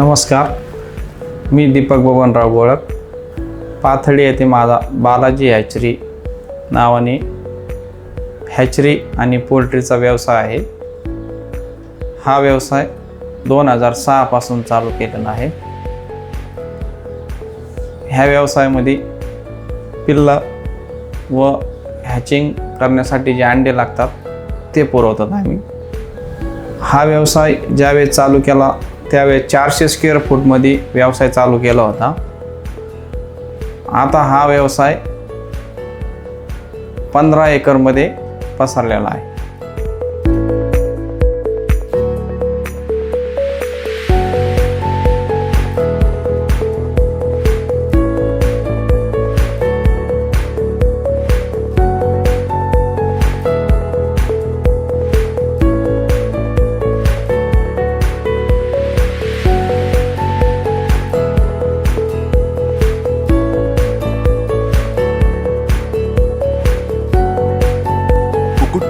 नमस्कार. मी दीपक बबनराव गोळक पाथडी येथे माझा बालाजी हॅचरी नावाने हॅचरी आणि पोल्ट्रीचा व्यवसाय आहे. हा व्यवसाय दोन हजार सहापासून चालू केलेला आहे. ह्या व्यवसायामध्ये पिल्लं व हॅचिंग करण्यासाठी जे अंडे लागतात ते पुरवतात आम्ही. हा व्यवसाय ज्यावेळेस चालू केला त्यावेळेस चारशे स्क्वेअर फूटमध्ये व्यवसाय चालू केला होता. आता हा व्यवसाय पंधरा एकरमध्ये पसरलेला आहे.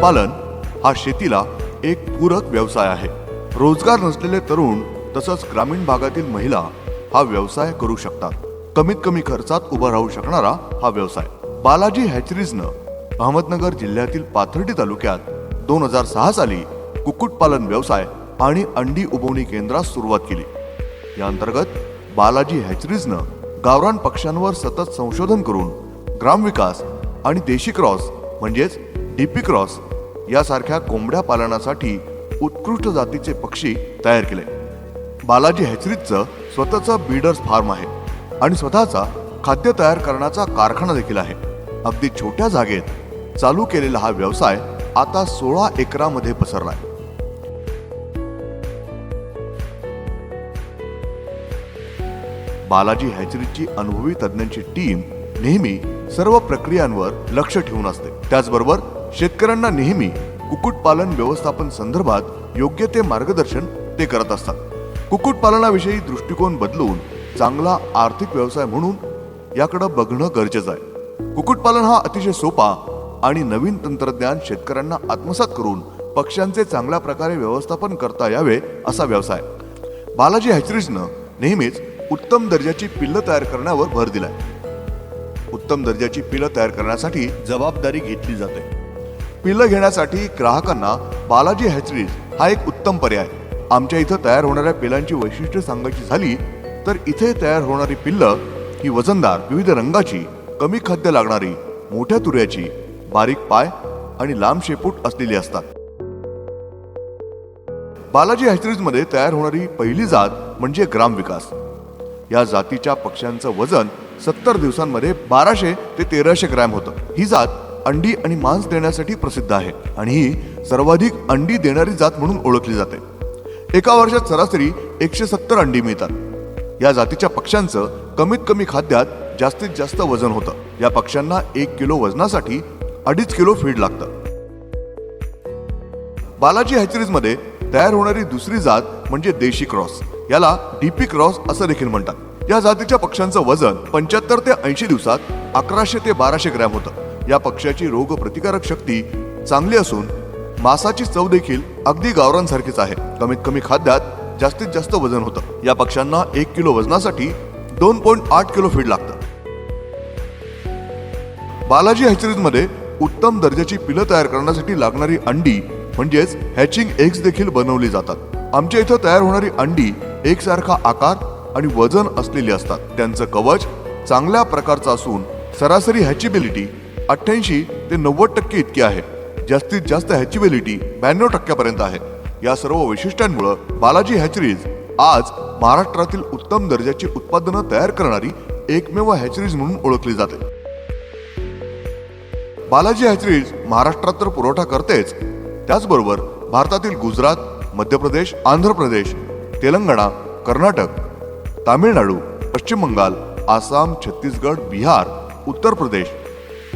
कुक्कुटपालन हा शेतीला एक पूरक व्यवसाय आहे. रोजगार नसलेले तरुण तसंच ग्रामीण भागातील महिला हा व्यवसाय करू शकतात. कमीत कमी खर्चात उभा राहू शकणारा हा व्यवसाय. बालाजी हॅचरीजनं अहमदनगर जिल्ह्यातील पाथर्डी तालुक्यात दोन हजार सहा साली कुक्कुटपालन व्यवसाय आणि अंडी उबवणी केंद्रास सुरुवात केली. या अंतर्गत बालाजी हॅचरीजनं गावरान पक्ष्यांवर सतत संशोधन करून ग्रामविकास आणि देशी क्रॉस म्हणजेच डीपी क्रॉस यासारख्या कोंबड्या पालनासाठी उत्कृष्ट जातीचे पक्षी तयार केले. बालाजी हॅचरीजचं स्वतःचं बीडर्स फार्म आहे आणि स्वतःचा खाद्य तयार करण्याचा कारखाना देखील आहे. अगदी छोट्या जागेत चालू केलेला हा व्यवसाय आता सोळा एकरामध्ये पसरलाय. बालाजी हॅचरीची अनुभवी तज्ज्ञांची टीम नेहमी सर्व प्रक्रियांवर लक्ष ठेवून असते. त्याचबरोबर शेतकऱ्यांना नेहमी कुक्कुटपालन व्यवस्थापन संदर्भात योग्य ते मार्गदर्शन ते करत असतात. कुक्कुटपालनाविषयी दृष्टिकोन बदलून चांगला आर्थिक व्यवसाय म्हणून याकडे बघणं गरजेचं आहे. कुक्कुटपालन हा अतिशय सोपा आणि नवीन तंत्रज्ञान शेतकऱ्यांना आत्मसात करून पक्ष्यांचे चांगल्या प्रकारे व्यवस्थापन करता यावे असा व्यवसाय. बालाजी हॅचरीजनं नेहमीच उत्तम दर्जाची पिल्लं तयार करण्यावर भर दिलाय. उत्तम दर्जाची पिलं तयार करण्यासाठी जबाबदारी घेतली जाते. पिलं घेण्यासाठी ग्राहकांना बालाजी हॅचरीज हा एक उत्तम पर्याय. आमच्या इथं तयार होणाऱ्या पिलांची वैशिष्ट्ये सांगायची झाली तर इथे तयार होणारी पिल्लं ही वजनदार विविध रंगाची कमी खाद्य लागणारी मोठ्या तुऱ्याची बारीक पाय आणि लांब शेपूट असलेली असतात. बालाजी हॅचरीजमध्ये तयार होणारी पहिली जात म्हणजे ग्रामविकास. या जातीच्या पक्ष्यांचं वजन सत्तर दिवसांमध्ये बाराशे ते तेराशे ग्रॅम होतं. ही जात अंडी आणि मांस देण्यासाठी प्रसिद्ध आहे आणि ही सर्वाधिक अंडी देणारी जात म्हणून ओळखली जाते. एका वर्षात सरासरी एकशे सत्तर अंडी मिळतात. या जातीच्या पक्ष्यांचं कमीत कमी खाद्यात जास्तीत जास्त वजन होतं. या पक्ष्यांना एक किलो वजनासाठी अडीच किलो फीड लागतं. बालाजी हॅचरीजमध्ये तयार होणारी दुसरी जात म्हणजे देशी क्रॉस. याला डीपी क्रॉस असं देखील म्हणतात. या जातीच्या पक्ष्यांचं वजन पंच्याहत्तर ते ऐंशी दिवसात अकराशे ते बाराशे ग्रॅम होतं. या पक्ष्याची रोगप्रतिकारक शक्ती चांगली असून मांसाची चव देखील अगदी गावरांसारखीच आहे. कमीत कमी खाद्यात जास्तीत जास्त वजन होतं. या पक्ष्यांना एक किलो वजनासाठी दोन पॉईंट आठ किलो फीड लागतं. बालाजी हॅचरीजमध्ये उत्तम दर्जाची पिलं तयार करण्यासाठी लागणारी अंडी म्हणजेच हॅचिंग एग्स देखील बनवली जातात. आमच्या इथं तयार होणारी अंडी एकसारखा आकार आणि वजन असलेली असतात. त्यांचं कवच चांगल्या प्रकारचं असून सरासरी हॅचिबिलिटी अठ्ठ्याऐंशी ते नव्वद टक्के इतकी आहे. जास्तीत जास्त हॅचिबिलिटी ब्याण्णव टक्क्यापर्यंत आहे. या सर्व वैशिष्ट्यांमुळे बालाजी हॅचरीज आज महाराष्ट्रातील उत्तम दर्जाची उत्पादनं तयार करणारी एकमेव हॅचरीज म्हणून ओळखली जाते. बालाजी हॅचरीज महाराष्ट्रात तर पुरवठा करतेच. त्याचबरोबर भारतातील गुजरात मध्य प्रदेश आंध्र प्रदेश तेलंगणा कर्नाटक तामिळनाडू पश्चिम बंगाल आसाम छत्तीसगड बिहार उत्तर प्रदेश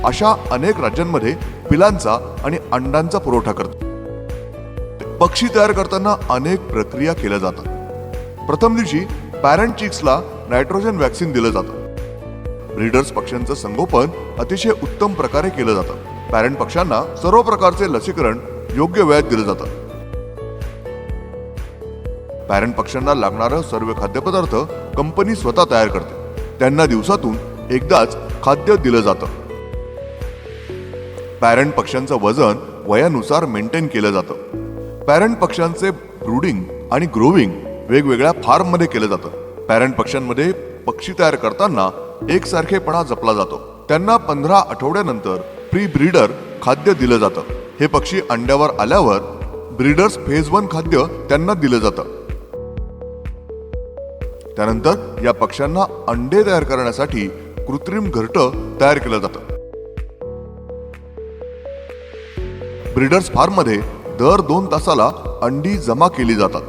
अशा अनेक राज्यांमध्ये पिलांचा आणि अंडांचा पुरवठा करतो. पक्षी तयार करताना अनेक प्रक्रिया केल्या जातात. प्रथम दिवशी पॅरेंट चिक्सला नायट्रोजन वॅक्सिन दिलं जातं. ब्रीडर्स पक्ष्यांचं संगोपन अतिशय उत्तम प्रकारे केलं जातं. पॅरेंट पक्ष्यांना सर्व प्रकारचे लसीकरण योग्य वेळात दिलं जातं. पॅरेंट पक्ष्यांना लागणारं सर्व खाद्यपदार्थ कंपनी स्वतः तयार करते. त्यांना दिवसातून एकदाच खाद्य दिलं जातं. पॅरेंट पक्ष्यांचं वजन वयानुसार मेंटेन केलं जातं. पॅरेंट पक्ष्यांचे ब्रूडिंग आणि ग्रोविंग वेगवेगळ्या फार्ममध्ये केलं जातं. पॅरेंट पक्ष्यांमध्ये पक्षी तयार करताना एकसारखेपणा जपला जातो. त्यांना पंधरा आठवड्यानंतर प्री ब्रीडर खाद्य दिलं जातं. हे पक्षी अंड्यावर आल्यावर ब्रीडर्स फेज वन खाद्य त्यांना दिलं जातं. त्यानंतर या पक्ष्यांना अंडे तयार करण्यासाठी कृत्रिम घरटं तयार केलं जातं. ब्रीडर्स फार्ममध्ये दर दोन तासाला अंडी जमा केली जातात.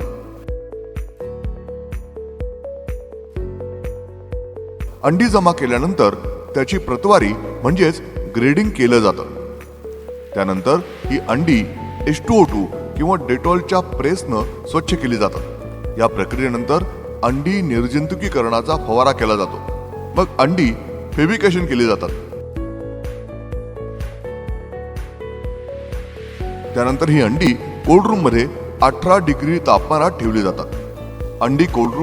अंडी जमा केल्यानंतर त्याची प्रतवारी म्हणजेच ग्रेडिंग केलं जातं. त्यानंतर ही अंडी एच टू ओ टू किंवा डेटॉलच्या प्रेसनं स्वच्छ केली जातात. या प्रक्रियेनंतर अंडी निर्जंतुकीकरणाचा फवारा केला जातो. मग अंडी फेबिकेशन केली जातात. त्यानंतर ही अंडी कोल्ड अठरा डिग्री तापमानात ठेवली जातात. अंडी कोल्ड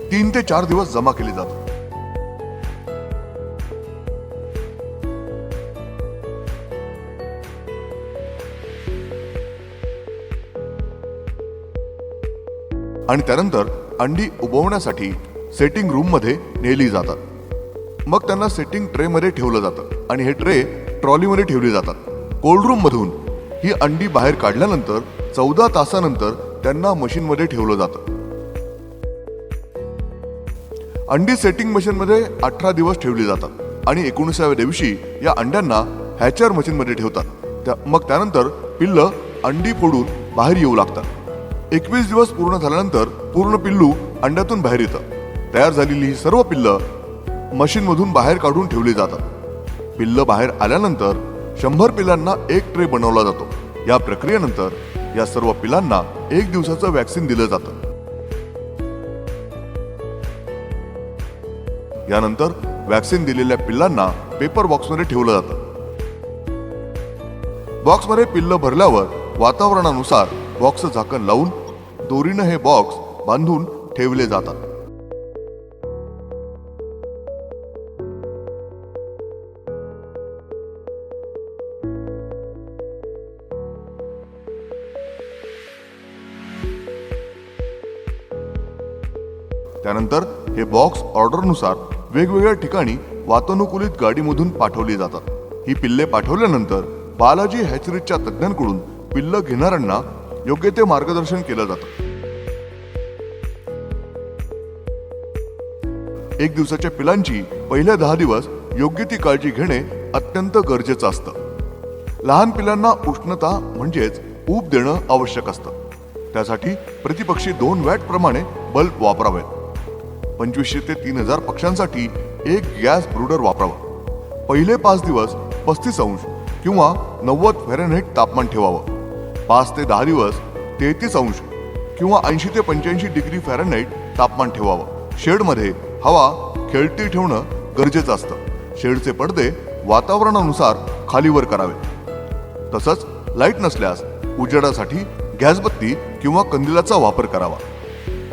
तीन ते चार दिवस जमा केली जातात. आणि त्यानंतर अंडी उबवण्यासाठी सेटिंग रूममध्ये नेली जातात. मग त्यांना सेटिंग ट्रेमध्ये ठेवलं जातं. आणि हे ट्रे ट्रॉलीमध्ये ठेवली जातात. कोल्ड रूममधून ही अंडी बाहेर काढल्यानंतर चौदा तासानंतर त्यांना मशीनमध्ये ठेवलं जातं. अंडी सेटिंग मशीनमध्ये अठरा दिवस ठेवली जातात आणि एकोणीसाव्या दिवशी या अंड्यांना हॅचर मशीनमध्ये ठेवतात. त्या- मग त्यानंतर पिल्ल अंडी फोडून बाहेर येऊ लागतात. एकवीस दिवस पूर्ण झाल्यानंतर पूर्ण पिल्लू अंड्यातून बाहेर येतं. तयार झालेली ही सर्व पिल्ल मशीनमधून बाहेर काढून ठेवली जातात. पिल्ल बाहेर आल्यानंतर शंभर पिलांना एक ट्रे बनवला जातो. या प्रक्रियेनंतर या सर्व पिलांना एक दिवसाचं वॅक्सिन दिलं जातं. यानंतर वॅक्सिन दिलेल्या पिल्लांना पेपर बॉक्समध्ये ठेवलं जातं. बॉक्समध्ये पिल्ल भरल्यावर वातावरणानुसार बॉक्सचं झाकण लावून दोरीनं हे बॉक्स बांधून ठेवले जातात. हे बॉक्स ऑर्डरनुसार वेगवेगळ्या ठिकाणी वातानुकूलित गाडीमधून पाठवली जातात. ही पिल्ले पाठवल्यानंतर बालाजी हॅचरीच्या तज्ज्ञांकडून पिल्ल घेणाऱ्यांना योग्य ते मार्गदर्शन केलं जातं. एक दिवसाच्या पिलांची पहिल्या दहा दिवस योग्य ती काळजी घेणे अत्यंत गरजेचं असतं. लहान पिलांना उष्णता म्हणजेच ऊब देणं आवश्यक असतं. त्यासाठी प्रतिपक्षी दोन वॅट प्रमाणे बल्ब वापरावेत. पंचवीसशे ते तीन हजार पक्ष्यांसाठी एक गॅस ब्रुडर वापरावा. पहिले पाच दिवस पस्तीस अंश किंवा नव्वद फॅरेनहाइट तापमान ठेवावं. पाच ते दहा दिवस तेहतीस अंश किंवा ऐंशी ते पंच्याऐंशी डिग्री फॅरेनहाइट तापमान ठेवावं. शेडमध्ये हवा खेळती ठेवणं गरजेचं असतं. शेडचे पडदे वातावरणानुसार खालीवर करावे. तसंच लाइट नसल्यास उजेडासाठी गॅसबत्ती किंवा कंदिलाचा वापर करावा.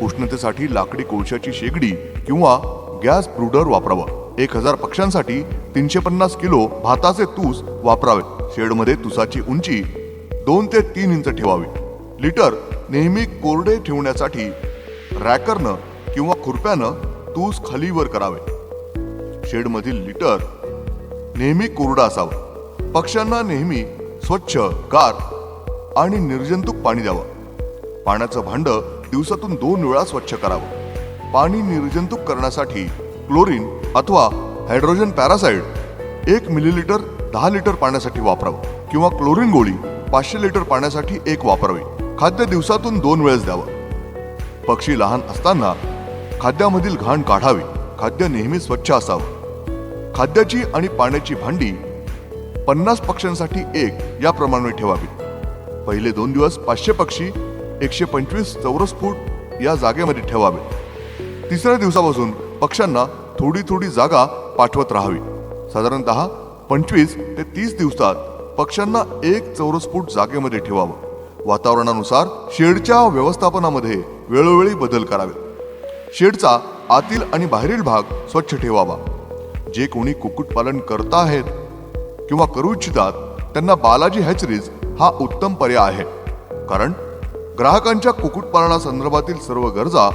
उष्णतेसाठी लाकडी कोळशाची शेगडी किंवा गॅस ब्रुडर वापरावं. एक हजार पक्ष्यांसाठी तीनशे पन्नास किलो भाताचे तूस वापरावे शेडमध्ये तुसाची उंची दोन ते तीन इंच ठेवावी. लिटर नेहमी कोरडे ठेवण्यासाठी रॅकरनं किंवा खुरप्यानं तूस खालीवर करावे. शेडमधील लिटर नेहमी कोरडा असावा. पक्ष्यांना नेहमी स्वच्छ गार आणि निर्जंतुक पाणी द्यावं. पाण्याचं भांडं दिवसातून दोन वेळा स्वच्छ करावं. पाणी निर्जंतुक करण्यासाठी क्लोरीन अथवा हायड्रोजन पॅरासाइड एक मिलीलिटर दहा लिटर पाण्यासाठी वापरावं किंवा क्लोरीन गोळी पाचशे लिटर पाण्यासाठी एक वापरावी. खाद्य दिवसातून दोन वेळेस द्यावं. पक्षी लहान असताना खाद्यामधील घाण काढावी. खाद्य नेहमी स्वच्छ असावं. खाद्याची आणि पाण्याची भांडी पन्नास पक्ष्यांसाठी एक याप्रमाणे ठेवावी. पहिले दोन दिवस पाचशे पक्षी एकशे पंचवीस चौरस फूट या जागेमध्ये ठेवावे. तिसऱ्या दिवसापासून पक्ष्यांना थोडी थोडी जागा पाठवत राहावी. साधारणतः पंचवीस ते तीस दिवसात पक्ष्यांना एक चौरस फूट जागेमध्ये ठेवावं. वातावरणानुसार शेडच्या व्यवस्थापनामध्ये वेळोवेळी बदल करावे. शेडचा आतील आणि बाहेरील भाग स्वच्छ ठेवावा. जे कोणी कुक्कुटपालन करता आहेत किंवा करू इच्छितात त्यांना बालाजी हॅचरीज हा उत्तम पर्याय आहे. कारण ग्राहकांच्या कुक्कुटपालनासंदर्भातील सर्व गरजा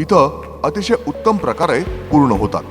इथं अतिशय उत्तम प्रकारे पूर्ण होतात.